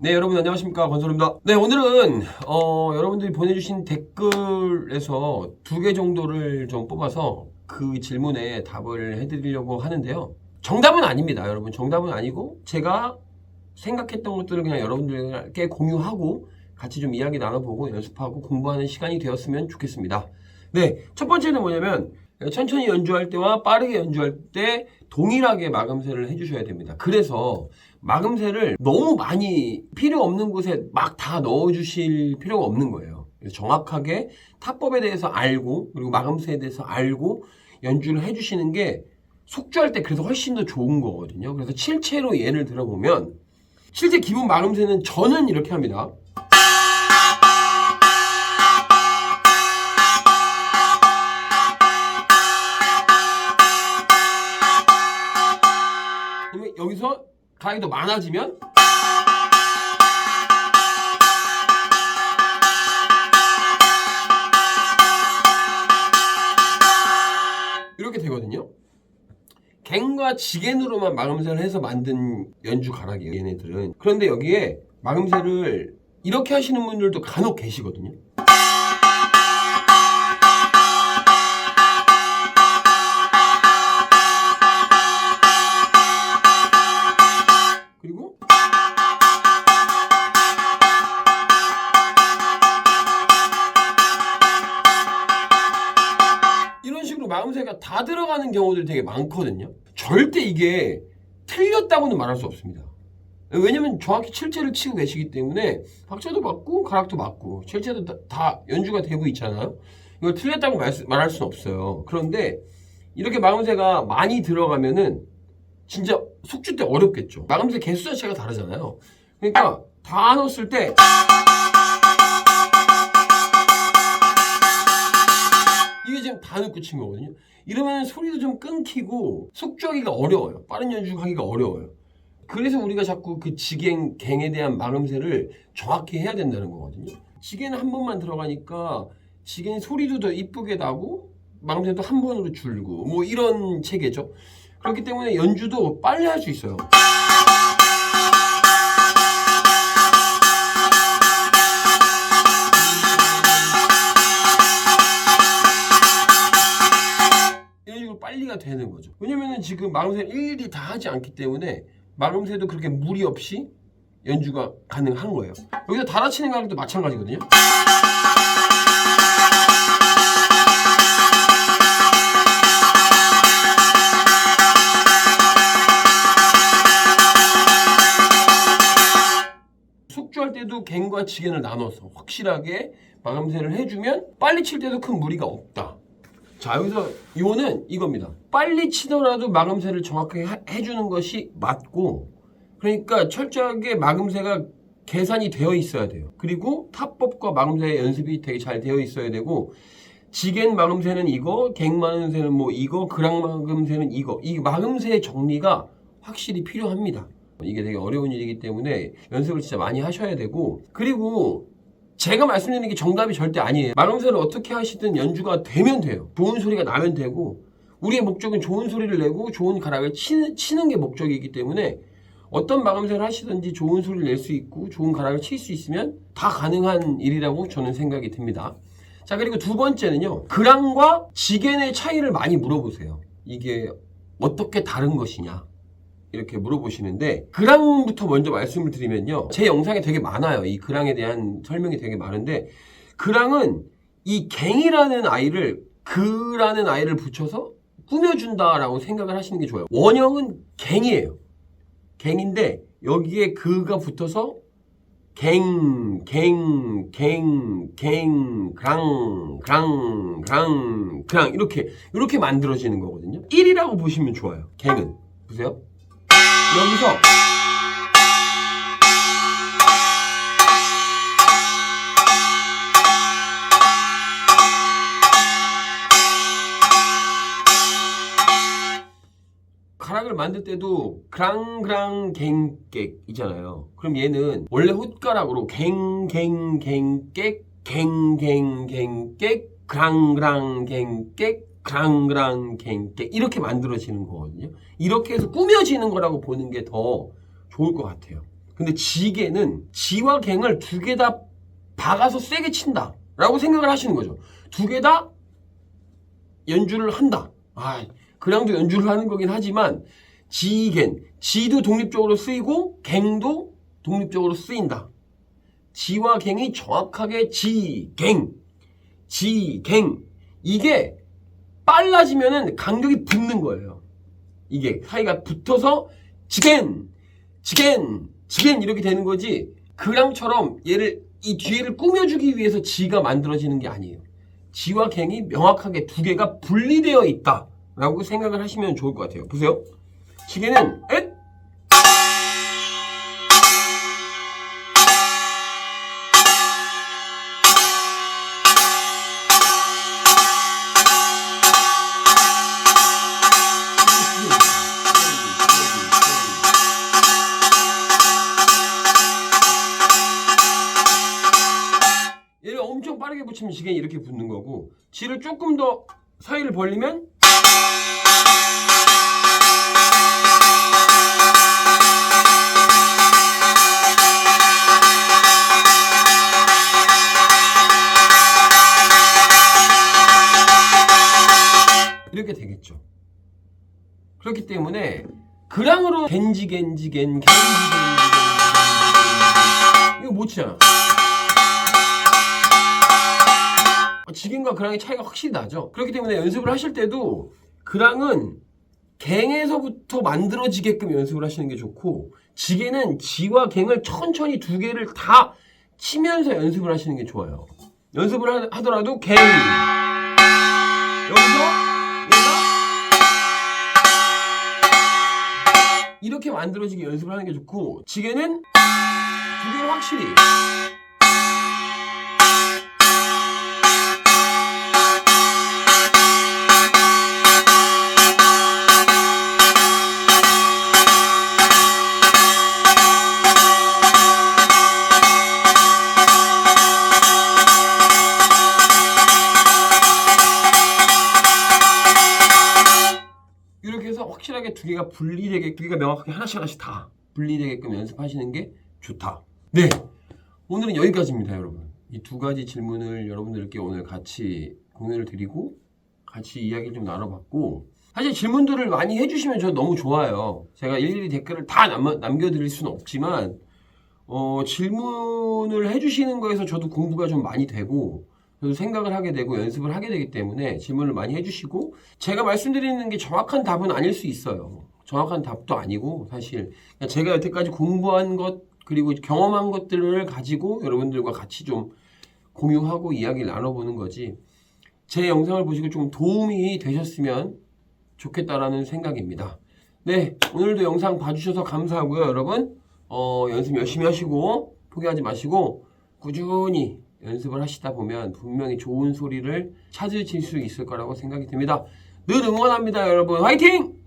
네, 여러분 안녕하십니까 권솔입니다. 네, 오늘은 어, 여러분들이 보내주신 댓글에서 두 개 정도를 좀 뽑아서 그 질문에 답을 해드리려고 하는데요. 정답은 아닙니다, 여러분. 정답은 아니고 제가 생각했던 것들을 그냥 여러분들께 공유하고 같이 좀 이야기 나눠보고 연습하고 공부하는 시간이 되었으면 좋겠습니다. 네, 첫 번째는 뭐냐면 천천히 연주할 때와 빠르게 연주할 때 동일하게 마감세를 해주셔야 됩니다. 그래서 마금새를 너무 많이 필요 없는 곳에 막 다 넣어주실 필요가 없는 거예요. 정확하게 타법에 대해서 알고 그리고 마금새에 대해서 알고 연주를 해주시는 게 속주할 때 그래서 훨씬 더 좋은 거거든요. 그래서 실체로 예를 들어보면 실제 기본 마금새는 저는 이렇게 합니다. 여기서 더 많아지면 이렇게 되거든요. 갱과 지겐으로만 마금새를 해서 만든 연주 가락이에요. 얘네들은. 그런데 여기에 마금새를 이렇게 하시는 분들도 간혹 계시거든요. 마음새가 다 들어가는 경우들이 되게 많거든요. 절대 이게 틀렸다고는 말할 수 없습니다. 왜냐면 정확히 칠체를 치고 계시기 때문에 박자도 맞고 가락도 맞고 칠체도 다, 다 연주가 되고 있잖아요. 이걸 틀렸다고 말, 말할 수는 없어요. 그런데 이렇게 마음새가 많이 들어가면은 진짜 숙주 때 어렵겠죠. 마감새 개수 자체가 다르잖아요. 그러니까 다 넣었을 때 지금 다 넣고 친 거거든요. 이러면 소리도 좀 끊기고 숙주하기가 어려워요. 빠른 연주하기가 어려워요. 그래서 우리가 자꾸 그 지갱, 갱에 대한 마감새를 정확히 해야 된다는 거거든요. 지갱은 한 번만 들어가니까 지갱 소리도 더 이쁘게 나고 마감새도 한 번으로 줄고 뭐 이런 체계죠. 그렇기 때문에 연주도 빨리 할 수 있어요. 빨리가 되는 거죠. 왜냐면은 지금 마금새를 일일이 다 하지 않기 때문에 마금새도 그렇게 무리 없이 연주가 가능한 거예요. 여기서 달아치는 가락도 마찬가지거든요. 숙주할 때도 갱과 지겐을 나눠서 확실하게 마감새를 해주면 빨리 칠 때도 큰 무리가 없다. 자 여기서 이거는 이겁니다. 빨리 치더라도 마감새를 정확하게 하- 해주는 것이 맞고 그러니까 철저하게 마감새가 계산이 되어 있어야 돼요. 그리고 타법과 마감새 연습이 되게 잘 되어 있어야 되고 지겐 마금새는 이거, 갱 마금새는 뭐 이거, 그랑 마금새는 이거. 이 마금새의 정리가 확실히 필요합니다. 이게 되게 어려운 일이기 때문에 연습을 진짜 많이 하셔야 되고 그리고 제가 말씀드리는 게 정답이 절대 아니에요. 마금새를 어떻게 하시든 연주가 되면 돼요. 좋은 소리가 나면 되고 우리의 목적은 좋은 소리를 내고 좋은 가락을 치는, 치는 게 목적이기 때문에 어떤 마감새를 하시든지 좋은 소리를 낼 수 있고 좋은 가락을 칠 수 있으면 다 가능한 일이라고 저는 생각이 듭니다. 자 그리고 두 번째는요. 그랑과 지겐의 차이를 많이 물어보세요. 이게 어떻게 다른 것이냐 이렇게 물어보시는데 그랑부터 먼저 말씀을 드리면요. 제 영상에 되게 많아요. 이 그랑에 대한 설명이 되게 많은데 그랑은 이 갱이라는 아이를 그라는 아이를 붙여서 꾸며준다라고 생각을 하시는 게 좋아요. 원형은 갱이에요. 갱인데 여기에 그가 붙어서 갱, 갱, 갱, 갱, 그랑, 그랑, 그랑, 그랑 이렇게 이렇게 만들어지는 거거든요. 1이라고 보시면 좋아요. 갱은 보세요. 여기서 가락을 만들 때도 그랑그랑 갱객이잖아요. 그럼 얘는 원래 홑가락으로 갱갱갱객 갱갱갱객 그랑그랑 갱객 그랑그랑 갱객 이렇게 만들어지는 거거든요. 이렇게 해서 꾸며지는 거라고 보는 게 더 좋을 것 같아요. 근데 지게는 지와 갱을 두 개 다 박아서 세게 친다. 라고 생각을 하시는 거죠. 두 개 다 연주를 한다. 아, 그랑도 연주를 하는 거긴 하지만 지겐, 지도 독립적으로 쓰이고 갱도 독립적으로 쓰인다. 지와 갱이 정확하게 지, 갱, 지, 갱. 이게 빨라지면은 간격이 붙는 거예요. 이게 사이가 붙어서 지겐, 지겐, 지겐 이렇게 되는 거지. 그랑처럼 얘를 이 뒤에를 꾸며주기 위해서 지가 만들어지는 게 아니에요. 지와 갱이 명확하게 두 개가 분리되어 있다라고 생각을 하시면 좋을 것 같아요. 보세요. 지게는 엣 빠르게 붙이면 지겐이 이렇게 붙는 거고 지를 조금 더 사이를 벌리면 이렇게 되겠죠. 그렇기 때문에 그랑으로 겐지 겐지 겐 겐지 겐지 겐지 이거 못 치잖아. 지 금과 그랑의 차이가 확실히 나죠. 그렇기 때문에 연습을 하실 때도 그랑은 갱에서부터 만들어지게끔 연습을 하시는 게 좋고 지게는 지와 갱을 천천히 두 개를 다 치면서 연습을 하시는 게 좋아요. 연습을 하- 하더라도 갱 여기서 얘가 이렇게 만들어지게 연습을 하는 게 좋고 지게는 두 개를 확실히 개가 분리되게 두 개가 명확하게 하나씩 하나씩 다 분리되게끔 연습하시는 게 좋다. 네, 오늘은 여기까지입니다, 여러분. 이 두 가지 질문을 여러분들께 오늘 같이 공유를 드리고 같이 이야기를 좀 나눠봤고 사실 질문들을 많이 해주시면 저 너무 좋아요. 제가 일일이 댓글을 다 남, 남겨드릴 수는 없지만 어, 질문을 해주시는 거에서 저도 공부가 좀 많이 되고 생각을 하게 되고 연습을 하게 되기 때문에 질문을 많이 해주시고 제가 말씀드리는 게 정확한 답은 아닐 수 있어요. 정확한 답도 아니고 사실 그냥 제가 여태까지 공부한 것 그리고 경험한 것들을 가지고 여러분들과 같이 좀 공유하고 이야기를 나눠보는 거지 제 영상을 보시고 좀 도움이 되셨으면 좋겠다라는 생각입니다. 네, 오늘도 영상 봐주셔서 감사하고요, 여러분. 어, 연습 열심히 하시고 포기하지 마시고 꾸준히 연습을 하시다 보면 분명히 좋은 소리를 찾으실 수 있을 거라고 생각이 듭니다. 늘 응원합니다, 여러분. 화이팅!